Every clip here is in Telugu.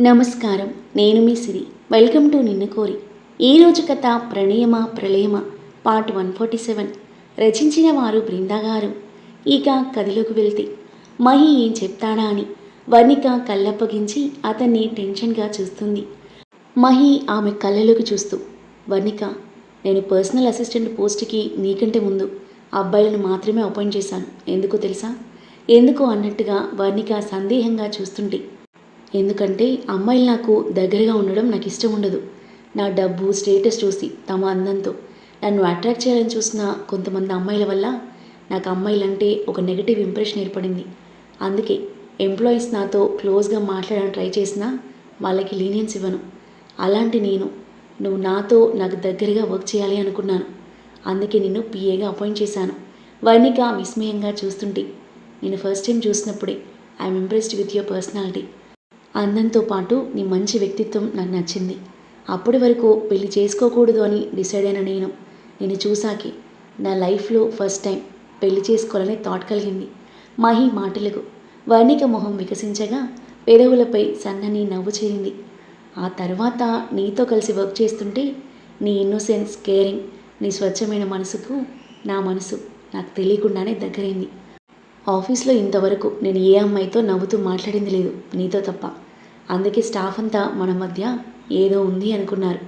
నమస్కారం. నేను మీ సిరి. వెల్కమ్ టు నిన్ను కోరి. ఈరోజు కథ ప్రణయమ ప్రళయమ? Part one forty seven. రచించిన వారు బృందా గారు ఇక కథలోకి వెళ్తే మహి ఏం చెప్తాడా అని వర్ణిక కళ్ళప్పగించి అతన్ని టెన్షన్గా చూస్తుంది. మహి ఆమె కళ్ళలోకి చూస్తూ వర్ణిక నేను పర్సనల్ అసిస్టెంట్ పోస్ట్కి నీకంటే ముందు అబ్బాయిలను మాత్రమే అపాయింట్ చేశాను. ఎందుకో తెలుసా? ఎందుకు అన్నట్టుగా వర్ణిక సందేహంగా చూస్తుంటే ఎందుకంటే అమ్మాయిలు నాకు దగ్గరగా ఉండడం నాకు ఇష్టం ఉండదు. నా డబ్బు స్టేటస్ చూసి తమ అందంతో నన్ను అట్రాక్ట్ చేయాలని చూసిన కొంతమంది అమ్మాయిల వల్ల నాకు అమ్మాయిలంటే ఒక నెగిటివ్ ఇంప్రెషన్ ఏర్పడింది. అందుకే ఎంప్లాయీస్ నాతో క్లోజ్గా మాట్లాడడానికి ట్రై చేసినా వాళ్ళకి లీనియన్స్ ఇవ్వను. అలాంటి నేను నువ్వు నాతో నాకు దగ్గరగా వర్క్ చేయాలి అనుకున్నాను. అందుకే నిన్ను పిఏగా అపాయింట్ చేశాను. వర్ణిక విస్మయంగా చూస్తుంటే నేను ఫస్ట్ టైం చూసినప్పుడే I'm impressed with your personality. అందంతో పాటు నీ మంచి వ్యక్తిత్వం నాకు నచ్చింది. అప్పటి వరకు పెళ్ళి చేసుకోకూడదు అని డిసైడ్ అయిన నేను. నేను చూసాకే నా లైఫ్లో ఫస్ట్ టైం పెళ్ళి చేసుకోవాలని థాట్ కలిగింది. మహి మాటలకు వర్ణిక మొహం వికసించగా పెదవులపై సన్నని నవ్వు చేరింది. ఆ తర్వాత నీతో కలిసి వర్క్ చేస్తుంటే నీ ఇన్నోసెన్స్ కేరింగ్ నీ స్వచ్ఛమైన మనసుకు నా మనసు నాకు తెలియకుండానే దగ్గరైంది. ఆఫీస్లో ఇంతవరకు నేను ఏ అమ్మాయితో నవ్వుతూ మాట్లాడింది లేదు నీతో తప్ప. అందుకే స్టాఫ్ అంతా మన మధ్య ఏదో ఉంది అనుకున్నారు.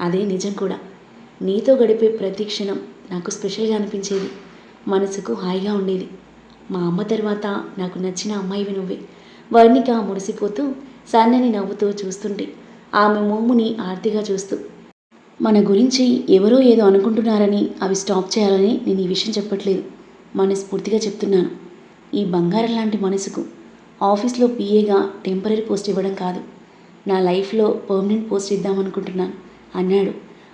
అదే నిజం కూడా. నీతో గడిపే ప్రతి క్షణం నాకు స్పెషల్గా అనిపించేది. మనసుకు హాయిగా ఉండేది. మా అమ్మ తర్వాత నాకు నచ్చిన అమ్మాయివి నువ్వే. వర్ణిక మురిసిపోతూ సన్నని నవ్వుతూ చూస్తుంటే ఆమె మోముని ఆర్తిగా చూస్తూ మన గురించి ఎవరో ఏదో అనుకుంటున్నారని అవి స్టాప్ చేయాలని నేను ఈ విషయం చెప్పట్లేదు. మనస్ఫూర్తిగా చెప్తున్నాను. ఈ బంగారం లాంటి మనసుకు ఆఫీస్లో పిఏగా టెంపరీ పోస్ట్ ఇవ్వడం కాదు. నా లైఫ్లో పర్మనెంట్ పోస్ట్ ఇద్దామనుకుంటున్నాను అన్నాడు.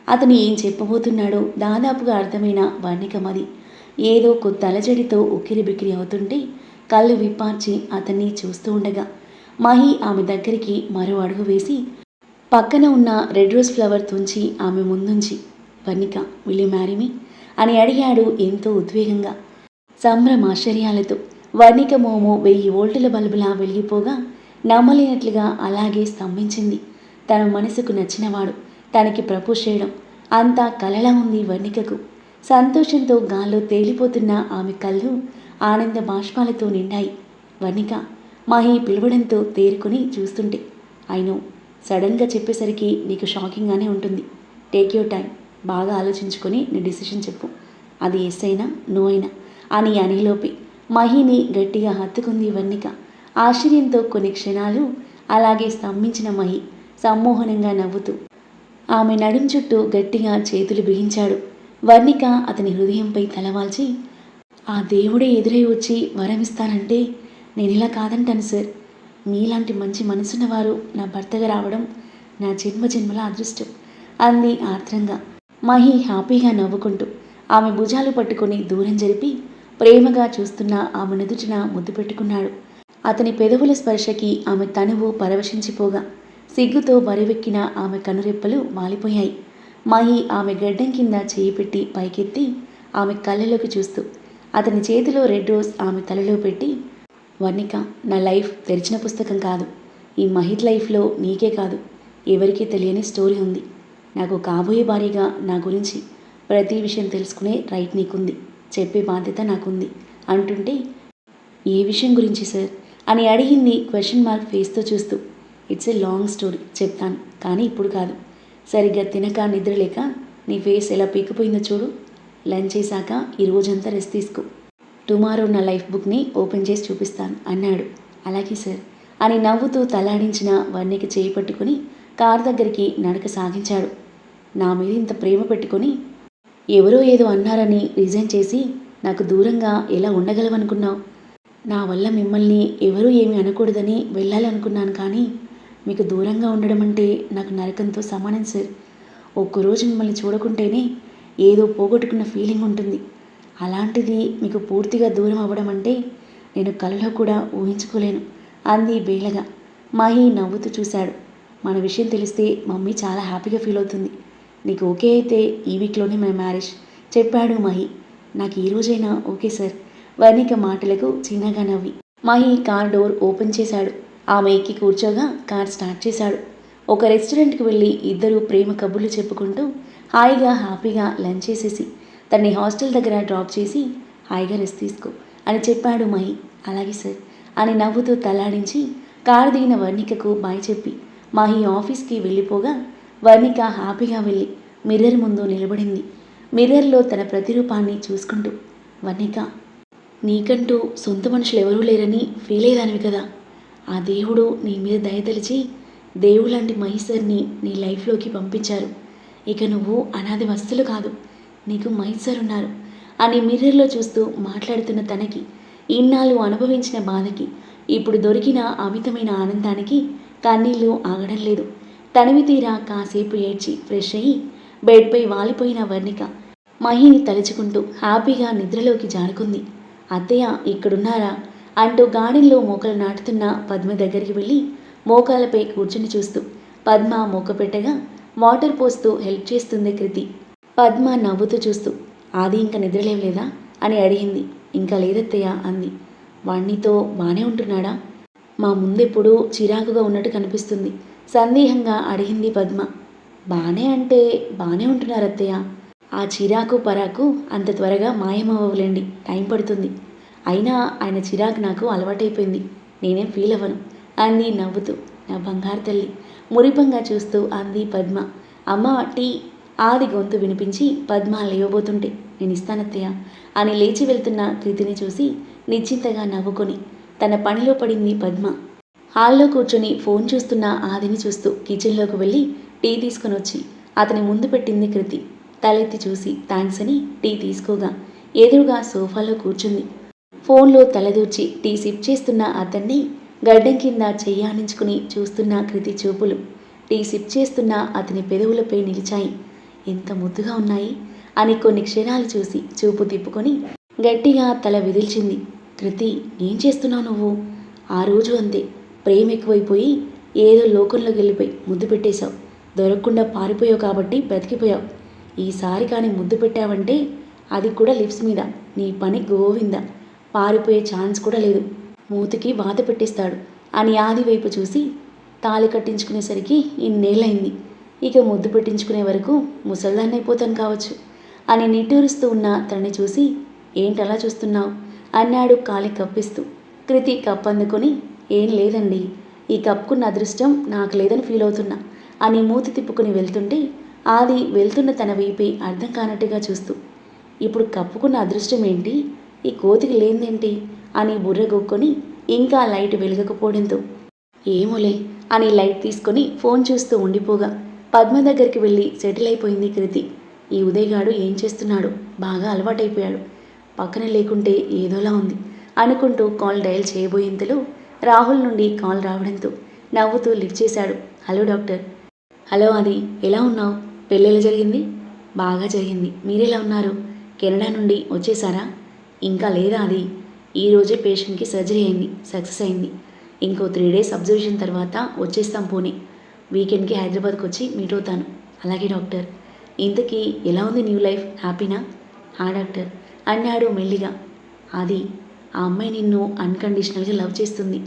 అతను ఏం చెప్పబోతున్నాడో దాదాపుగా అర్థమైన వర్ణికమది ఏదో కొత్త అలజడితో ఉక్కిరి బిక్కిరి అవుతుంటే కళ్ళు విప్పార్చి అతన్ని చూస్తూ ఉండగా మహి ఆమె దగ్గరికి మరో అడుగు వేసి పక్కన ఉన్న రెడ్ రోజ్ ఫ్లవర్ తుంచి ఆమె ముందుంచి వర్ణిక విలి మ్యారీమి అని అడిగాడు ఎంతో ఉద్వేగంగా సంభ్రమాశ్చర్యాలతో. వర్ణిక మోము వెయ్యి వోల్టుల బల్బులా వెలిగిపోగా నమ్మలేనట్లుగా అలాగే స్తంభించింది. తన మనసుకు నచ్చినవాడు తనకి ప్రపోజ్ చేయడం అంతా కలలా ఉంది వర్ణికకు సంతోషంతో గాల్లో తేలిపోతున్న ఆమె కళ్ళు ఆనంద బాష్పాలతో నిండాయి. వర్ణిక మహి పిలవడంతో తేరుకుని చూస్తుంటే అయినో సడన్గా చెప్పేసరికి నీకు షాకింగ్గానే ఉంటుంది. టేక్ యూర్ టైం బాగా ఆలోచించుకొని నీ డిసిషన్ చెప్పు. అది ఎస్ అయినా నో అయినా అని అనిలోపే మహిని గట్టిగా హత్తుకుంది వర్ణిక ఆశ్చర్యంతో కొన్ని క్షణాలు అలాగే స్తంభించిన మహి సమ్మోహనంగా నవ్వుతూ ఆమె నడుం చుట్టూ గట్టిగా చేతులు బిగించాడు. వర్ణిక అతని హృదయంపై తలవాల్చి ఆ దేవుడే ఎదురై వచ్చి వరమిస్తానంటే నేను ఇలా కాదంటాను సార్. మీలాంటి మంచి మనసున్నవారు నా భర్తగా రావడం నా జన్మ జన్మల అదృష్టం అంది ఆత్రంగా మహి హ్యాపీగా నవ్వుకుంటూ ఆమె భుజాలు పట్టుకొని దూరం జరిపి ప్రేమగా చూస్తున్న ఆమె నుదుటిన ముద్దు పెట్టుకున్నాడు. అతని పెదవుల స్పర్శకి ఆమె తనువు పరవశించిపోగా సిగ్గుతో బరివెక్కిన ఆమె కనురెప్పలు మాలిపోయాయి. మహి ఆమె గడ్డం కింద చేయి పెట్టి పైకెత్తి ఆమె కళ్ళలోకి చూస్తూ అతని చేతిలో రెడ్ రోజ్ ఆమె తలలో పెట్టి వర్ణిక నా లైఫ్ తెరిచిన పుస్తకం కాదు. ఈ మహిత్ లైఫ్లో నీకే కాదు ఎవరికీ తెలియని స్టోరీ ఉంది. నాకు కాబోయే భార్యగా నా గురించి ప్రతి విషయం తెలుసుకునే రైట్ నీకుంది. చెప్పే బాధ్యత నాకుంది. అంటుంటే ఏ విషయం గురించి సార్? అని అడిగింది క్వశ్చన్ మార్క్ ఫేస్తో చూస్తూ. ఇట్స్ ఏ లాంగ్ స్టోరీ చెప్తాను. కానీ ఇప్పుడు కాదు. సరిగ్గా తినక నిద్రలేక నీ ఫేస్ ఎలా పీకిపోయిందో చూడు. లంచ్ చేశాక ఈ రోజంతా రెస్ట్ తీసుకో. టుమారో నా లైఫ్ బుక్ని ఓపెన్ చేసి చూపిస్తాను అన్నాడు. అలాగే సార్ అని నవ్వుతూ తలాడించిన వన్నీకి చేయి పట్టుకుని కార్ దగ్గరికి నడక సాగించాడు. నా మీద ఇంత ప్రేమ పెట్టుకొని ఎవరో ఏదో అన్నారని రిజైన్ చేసి నాకు దూరంగా ఎలా ఉండగలవనుకున్నావు? నా వల్ల మిమ్మల్ని ఎవరూ ఏమీ అనకూడదని వెళ్ళాలనుకున్నాను కానీ మీకు దూరంగా ఉండడం అంటే నాకు నరకంతో సమానం సార్. ఒక్కరోజు మిమ్మల్ని చూడకుంటేనే ఏదో పోగొట్టుకున్న ఫీలింగ్ ఉంటుంది. అలాంటిది మీకు పూర్తిగా దూరం అవ్వడం అంటే నేను కలలో కూడా ఊహించుకోలేను. అంది బేలగా. మహి నవ్వుతూ చూశాడు. మన విషయం తెలిస్తే మమ్మీ చాలా హ్యాపీగా ఫీల్ అవుతుంది. నీకు ఓకే అయితే ఈ వీక్లోనే మై మ్యారేజ్. చెప్పాడు మహి. నాకు ఈ రోజైనా ఓకే సార్. వర్ణిక మాటలకు చిన్నగా నవ్వి. మహి కార్ డోర్ ఓపెన్ చేశాడు. ఆమె ఎక్కి కూర్చోగా కార్ స్టార్ట్ చేశాడు. ఒక రెస్టారెంట్కి వెళ్ళి ఇద్దరు ప్రేమ కబుర్లు చెప్పుకుంటూ హాయిగా హ్యాపీగా లంచ్ చేసేసి తన్ని హాస్టల్ దగ్గర డ్రాప్ చేసి హాయిగా రెస్ట్ తీసుకో అని చెప్పాడు మహి. అలాగే సార్ అని నవ్వుతూ తలాడించి కారు దిగిన వర్ణికకు బాయ్ చెప్పి మహి ఆఫీస్కి వెళ్ళిపోగా వర్ణిక హ్యాపీగా వెళ్ళి మిర్రర్ ముందు నిలబడింది. మిర్రర్లో తన ప్రతిరూపాన్ని చూసుకుంటూ వర్ణిక నీకంటూ సొంత మనుషులు ఎవరూ లేరని ఫీల్ అయ్యేదానివి కదా. ఆ దేవుడు నీ మీద దయతలిచి దేవుడు లాంటి మహేశ్వర్ని నీ లైఫ్లోకి పంపించారు. ఇక నువ్వు అనాది వస్తులు కాదు నీకు మహేశ్వర్ ఉన్నారు అని మిర్రర్లో చూస్తూ మాట్లాడుతున్న తనకి ఇన్నాళ్ళు అనుభవించిన బాధకి ఇప్పుడు దొరికిన అమితమైన ఆనందానికి కన్నీళ్ళు ఆగడం లేదు. తనివి తీరా కాసేపు ఏడ్చి ఫ్రెష్ అయ్యి బెడ్పై వాలిపోయిన వర్ణిక మహిని తలుచుకుంటూ హ్యాపీగా నిద్రలోకి జారుకుంది. అత్తయ్య ఇక్కడున్నారా? అంటూ గార్డెన్లో మోకలు నాటుతున్న పద్మ దగ్గరికి వెళ్ళి మోకాలపై కూర్చుని చూస్తూ పద్మ మోక పెట్టగా వాటర్ పోస్తూ హెల్ప్ చేస్తుంది కృతి. పద్మ నవ్వుతూ చూస్తూ ఆది ఇంకా నిద్రలేవలేదా అని అడిగింది. ఇంకా లేదత్తయ్య అంది. వాణ్ణితో బానే ఉంటున్నాడా? మా ముందెప్పుడు చిరాకుగా ఉన్నట్టు కనిపిస్తుంది. సందేహంగా అడిగింది పద్మ. బానే అంటే బానే ఉంటున్నారు అత్తయ్య ఆ చిరాకు పరాకు అంత త్వరగా మాయమవ్వలేండి. టైం పడుతుంది. అయినా ఆయన చిరాకు నాకు అలవాటైపోయింది. నేనేం ఫీల్ అవ్వను. అంది నవ్వుతూ. నా బంగారు తల్లి. మురిపంగా చూస్తూ అంది పద్మ. అమ్మ టీ. ఆది గొంతు వినిపించి పద్మ లేవబోతుంటే నేను ఇస్తానత్తయ్య అని లేచి వెళ్తున్న కృతిని చూసి నిశ్చింతగా నవ్వుకొని తన పనిలో పడింది పద్మ. హాల్లో కూర్చొని ఫోన్ చూస్తున్న ఆదిని చూస్తూ కిచెన్లోకి వెళ్ళి టీ తీసుకొని వచ్చి అతని ముందు పెట్టింది కృతి. తలెత్తి చూసి థ్యాంక్స్ అని టీ తీసుకోగా. ఎదురుగా సోఫాలో కూర్చుంది. ఫోన్లో తలదూర్చి టీ సిప్ చేస్తున్న అతన్ని గడ్డం కింద చెయ్యానించుకుని చూస్తున్న కృతి చూపులు. టీ సిప్ చేస్తున్న అతని పెదవులపై నిలిచాయి. ఎంత ముద్దుగా ఉన్నాయి అని కొన్ని క్షణాలు చూసి చూపు తిప్పుకొని గట్టిగా తల విదిల్చింది. కృతి ఏం చేస్తున్నావు నువ్వు? ఆ రోజు అంతే. ప్రేమ ఎక్కువైపోయి ఏదో లోకంలోకి వెళ్ళిపోయి ముద్దు పెట్టేశావు. దొరకకుండా పారిపోయావు కాబట్టి బ్రతికిపోయావు. ఈసారి కానీ ముద్దు పెట్టావంటే అది కూడా లిప్స్ మీద. నీ పని గోవింద. పారిపోయే ఛాన్స్ కూడా లేదు. మూతికి వాత పెట్టిస్తాడు అని ఆది వైపు చూసి తాళి కట్టించుకునేసరికి ఇన్నేళ్ళైంది ఇక ముద్దు పెట్టించుకునే వరకు ముసల్దాన్ని అయిపోతాను కావచ్చు అని నిట్టూరుస్తూ ఉన్న తనని చూసి ఏంటలా చూస్తున్నావు? అన్నాడు కాలి కప్పిస్తూ. కృతి కప్పందుకొని ఏం లేదండి. ఈ కప్పుకున్న అదృష్టం నాకు లేదని ఫీల్ అవుతున్నా. అని మూతి తిప్పుకుని వెళ్తుంటే ఆది వెళ్తున్న తన వైపే అర్థం కానట్టుగా చూస్తూ ఇప్పుడు కప్పుకున్న అదృష్టం ఏంటి? ఈ కోతికి లేనిదేంటి? అని బుర్ర గొక్కొని ఇంకా లైట్ వెలగకపోవడంతో ఏమోలే అని లైట్ తీసుకొని ఫోన్ చూస్తూ ఉండిపోగా పద్మ దగ్గరికి వెళ్ళి సెటిల్ అయిపోయింది కృతి. ఈ ఉదయగాడు ఏం చేస్తున్నాడు? బాగా అలవాటైపోయాడు. పక్కన లేకుంటే ఏదోలా ఉంది అనుకుంటూ కాల్ డయల్ చేయబోయేంతలో రాహుల్ నుండి కాల్ రావడంతో నవ్వుతూ లిఫ్ట్ చేశాడు. Hello doctor. హలో అది ఎలా ఉన్నావు? పెళ్ళి జరిగింది? బాగా జరిగింది. మీరెలా ఉన్నారు? కెనడా నుండి వచ్చేసారా? ఇంకా లేదా అది ఈరోజే పేషెంట్కి సర్జరీ అయింది. సక్సెస్ అయింది. ఇంకో త్రీ డేస్ అబ్జర్వేషన్ తర్వాత వచ్చేస్తాం పోనీ. వీకెండ్కి హైదరాబాద్కి వచ్చి మీట్ అవుతాను. అలాగే డాక్టర్. ఇంతకీ ఎలా ఉంది న్యూ లైఫ్? హ్యాపీనా? ఆ డాక్టర్. అన్నాడు మెల్లిగా. అది ఆ అమ్మాయి నిన్ను అన్కండిషనల్గా లవ్ చేస్తుంది.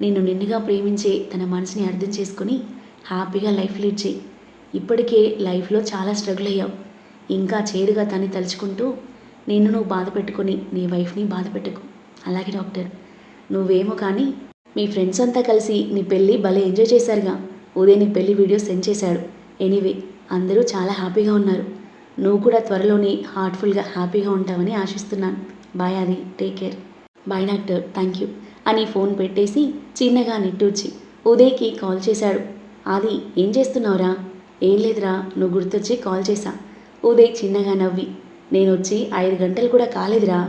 నిన్ను నిన్నుగా ప్రేమించే తన మనసుని అర్థం చేసుకొని హ్యాపీగా లైఫ్ లీడ్ చేయి. ఇప్పటికే లైఫ్లో చాలా స్ట్రగుల్ అయ్యావు. ఇంకా చేరుగా తన్ని తలుచుకుంటూ నిన్ను నువ్వు బాధ పెట్టుకుని నీ వైఫ్ని బాధ పెట్టకు. అలాగే డాక్టర్ నువ్వేమో కానీ మీ ఫ్రెండ్స్ అంతా కలిసి నీ పెళ్ళి భలే ఎంజాయ్ చేశారుగా. ఉదయం నీ పెళ్ళి వీడియో సెండ్ చేశాడు. ఎనీవే అందరూ చాలా హ్యాపీగా ఉన్నారు. నువ్వు కూడా త్వరలోనే హార్ట్ఫుల్గా హ్యాపీగా ఉంటావని ఆశిస్తున్నాను. బాయ్ అది take care. Bye doctor thank you అని ఫోన్ పెట్టేసి చిన్నగా నిట్టూర్చి ఉదయ్కి కాల్ చేశాడు. ఆది ఏం చేస్తున్నావురా? ఏం లేదురా నువ్వు గుర్తొచ్చి కాల్ చేశా. ఉదయ్ చిన్నగా నవ్వి నేను వచ్చి ఐదు గంటలు కూడా కాలేదురా.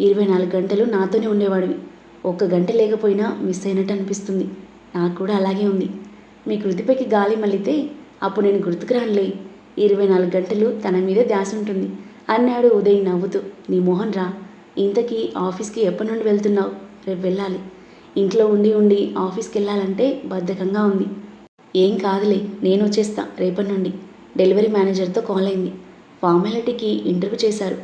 ఇరవై నాలుగు గంటలు నాతోనే ఉండేవాడివి. ఒక్క గంట లేకపోయినా మిస్ అయినట్టు అనిపిస్తుంది. నాకు కూడా అలాగే ఉంది. మీ కృతిపైకి గాలి మళ్ళితే అప్పుడు నేను గుర్తుకురానులే. ఇరవై నాలుగు గంటలు తన మీదే ధ్యాస ఉంటుంది అన్నాడు ఉదయ్ నవ్వుతూ నీ మోహన్ రా ఇంతకీ ఆఫీస్కి ఎప్పటి నుండి వెళ్తున్నావు? రేపు వెళ్ళాలి. ఇంట్లో ఉండి ఉండి ఆఫీస్కి వెళ్ళాలంటే బద్ధకంగా ఉంది. ఏం కాదులే నేను వచ్చేస్తా రేపటి నుండి. డెలివరీ మేనేజర్తో కాల్ అయింది. ఫార్మాలిటీకి ఇంటర్వ్యూ చేశారు.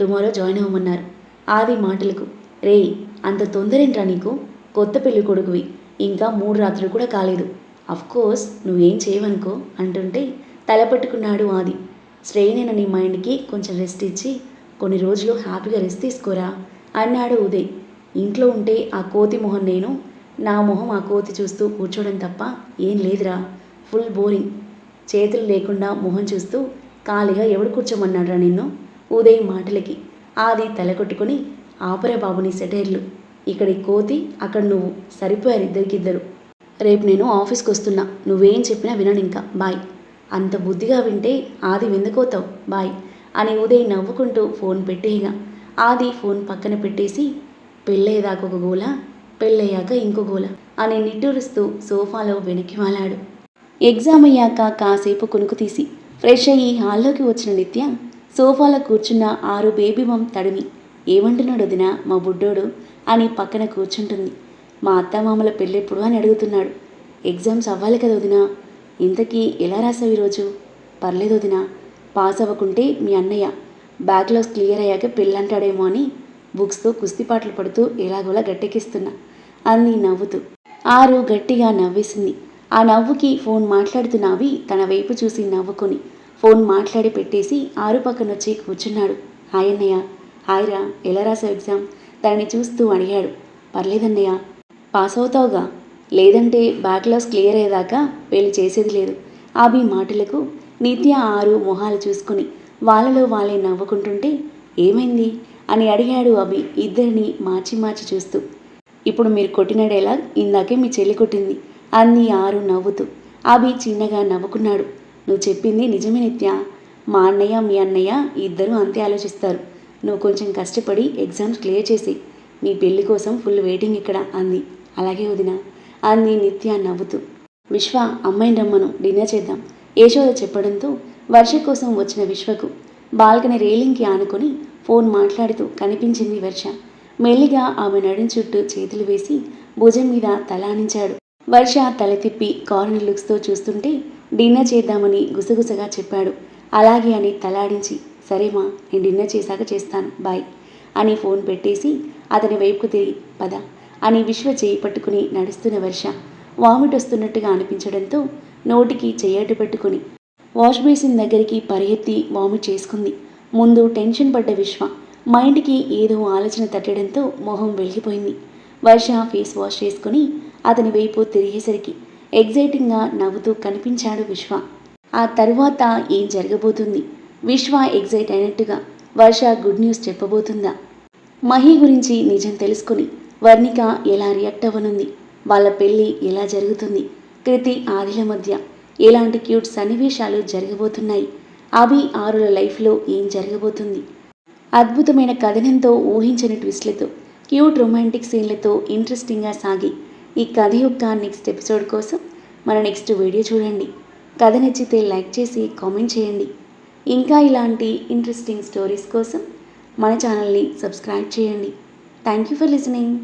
టుమారో జాయిన్ అవ్వమన్నారు. ఆది మాటలకు రేయ్ అంత తొందరేంట్రా నీకు? కొత్త పెళ్ళి కొడుకువి. ఇంకా మూడు రాత్రులు కూడా కాలేదు. అఫ్కోర్స్ నువ్వేం చేయవనుకో అంటుంటే తల పట్టుకున్నాడు ఆది. స్ట్రెయిన్ అయిన నీ మైండ్కి కొంచెం రెస్ట్ ఇచ్చి కొన్ని రోజులు హ్యాపీగా రెస్ట్ తీసుకోరా? అన్నాడు ఉదయ్. ఇంట్లో ఉంటే ఆ కోతి మొహం నేను నా మొహం ఆ కోతి చూస్తూ కూర్చోవడం తప్ప ఏం లేదురా. Full boring. చేతులు లేకుండా మొహం చూస్తూ ఖాళీగా ఎవడు కూర్చోమన్నాడ్రా నిన్ను? ఉదయ్ మాటలకి ఆది తల కొట్టుకుని ఆపరే బాబుని సెటైర్లు. ఇక్కడి కోతి అక్కడ నువ్వు. సరిపోయారు ఇద్దరికిద్దరు. రేపు నేను ఆఫీస్కి వస్తున్నా. నువ్వేం చెప్పినా వినను ఇంకా బాయ్. అంత బుద్ధిగా వింటే ఆది విందుకోతావు. బాయ్. అని ఉదయ్ నవ్వుకుంటూ ఫోన్ పెట్టేయగా ఆది ఫోన్ పక్కన పెట్టేసి పెళ్ళయ్యేదాకా ఒక గోల పెళ్ళయ్యాక ఇంకో గోల అని నిట్టూరుస్తూ సోఫాలో వెనక్కి వాలాడు. ఎగ్జామ్ అయ్యాక కాసేపు కొనుక్కు తీసి ఫ్రెష్ అయ్యి హాల్లోకి వచ్చిన నిత్య సోఫాలో కూర్చున్న ఆరు బేబీ మమ్ తడిమి ఏమంటున్నాడు వదినా మా బుడ్డోడు? అని పక్కన కూర్చుంటుంది. మా అత్తమామల పెళ్ళెప్పుడు? అని అడుగుతున్నాడు. ఎగ్జామ్స్ అవ్వాలి కదా వదినా ఇంతకీ ఎలా రాసావు ఈరోజు? పర్లేదు వదినా పాస్ అవ్వకుంటే మీ అన్నయ్య బ్యాక్లాగ్స్ క్లియర్ అయ్యాక పెళ్ళంటాడేమో అని బుక్స్తో కుస్తీ పాటలు పడుతూ ఎలాగోలా గట్టెక్కిస్తున్నా. అంది నవ్వుతూ. ఆరు గట్టిగా నవ్వేసింది. ఆ నవ్వుకి ఫోన్ మాట్లాడుతున్నావి తన వైపు చూసి నవ్వుకొని ఫోన్ మాట్లాడి పెట్టేసి ఆరు పక్కన వచ్చి కూర్చున్నాడు. హాయ్ అన్నయ్య. హాయ్ రా. ఎలా రాసావు ఎగ్జామ్? తనని చూస్తూ అడిగాడు. పర్లేదన్నయ్య పాస్ అవుతావుగా? లేదంటే బ్యాక్లాస్ క్లియర్ అయ్యేదాకా పెళ్ళి చేసేది లేదు. అభి మాటలకు నిత్య ఆరు మొహాలు చూసుకుని వాళ్ళలో వాళ్ళే నవ్వుకుంటుంటే ఏమైంది? అని అడిగాడు అభి ఇద్దరిని మార్చి మార్చి చూస్తూ. ఇప్పుడు మీరు కొట్టిన డైలాగ్ ఇందాకే మీ చెల్లి కొట్టింది అంది ఆరు నవ్వుతూ. అభి చిన్నగా నవ్వుకున్నాడు. నువ్వు చెప్పింది నిజమే నిత్య. మా అన్నయ్య మీ అన్నయ్య ఇద్దరూ అంతే ఆలోచిస్తారు. నువ్వు కొంచెం కష్టపడి ఎగ్జామ్స్ క్లియర్ చేసి మీ పెళ్ళి కోసం ఫుల్ వెయిటింగ్ ఇక్కడ అంది. అలాగే వదిన అంది నిత్య నవ్వుతూ. విశ్వ అమ్మాయిని రమ్మను. డిన్నర్ చేద్దాం. యశోద చెప్పడంతో వర్ష కోసం వచ్చిన విశ్వకు బాల్కనీ రేలింగ్కి ఆనుకొని ఫోన్ మాట్లాడుతూ కనిపించింది వర్ష. మెల్లిగా ఆమె నడుం చుట్టూ చేతులు వేసి భుజం మీద తలానించాడు వర్ష తల తిప్పి కార్నర్ లుక్స్తో చూస్తుంటే డిన్నర్ చేద్దామని గుసగుసగా చెప్పాడు. అలాగే అని తలాడించి సరేమా నేను డిన్నర్ చేశాక చేస్తాను బాయ్ అని ఫోన్ పెట్టేసి అతని వైపుకు తిరిగి పద అని విశ్వ చేయి పట్టుకుని నడుస్తున్న వర్ష వామిట్ వస్తున్నట్టుగా అనిపించడంతో నోటికి చెయ్యటు పెట్టుకుని. వాష్ బేసిన్ దగ్గరికి పరిగెత్తి వామిట్ చేసుకుంది. ముందు టెన్షన్ పడ్డ విశ్వ మైండ్కి ఏదో ఆలోచన తట్టడంతో మొహం వెలిగిపోయింది. వర్ష ఫేస్ వాష్ చేసుకుని అతని వైపు తిరిగేసరికి ఎగ్జైటింగ్గా నవ్వుతూ కనిపించాడు విశ్వ. ఆ తరువాత ఏం జరగబోతుంది? విశ్వ ఎగ్జైట్ అయినట్టుగా వర్ష గుడ్ న్యూస్ చెప్పబోతుందా? మహి గురించి నిజం తెలుసుకుని వర్ణిక ఎలా రియాక్ట్ అవ్వనుంది? వాళ్ళ పెళ్ళి ఎలా జరుగుతుంది? కృతి ఆదిల మధ్య ఎలాంటి క్యూట్ సన్నివేశాలు జరగబోతున్నాయి? అభి ఆరుల లైఫ్లో ఏం జరగబోతుంది? అద్భుతమైన కథనంతో ఊహించని ట్విస్ట్లతో క్యూట్ రొమాంటిక్ సీన్లతో ఇంట్రెస్టింగ్గా సాగి ఈ కథ యొక్క నెక్స్ట్ ఎపిసోడ్ కోసం మన నెక్స్ట్ వీడియో చూడండి. కథ నచ్చితే లైక్ చేసి కామెంట్ చేయండి. ఇంకా ఇలాంటి ఇంట్రెస్టింగ్ స్టోరీస్ కోసం మన ఛానల్ని సబ్స్క్రైబ్ చేయండి. Thank you for listening